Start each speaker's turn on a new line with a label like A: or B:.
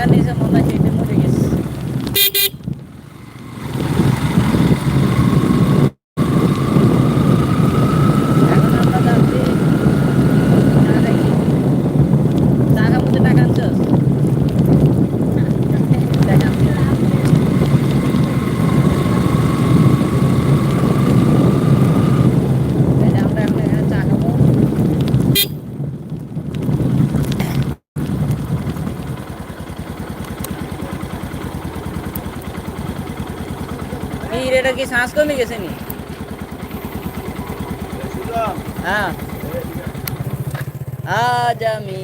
A: যে ট্যানটা নিচে মনে হয় সেটা মরে গেছে এখন আমরা যাচ্ছি না দেখি টাকা মধ্যে টাকা আনছস টাকা তাহলে আমরা এখন এখানে চা খাব এই এটা কি শ্বাস কমে গেছে নি? হ্যাঁ। আজ আমি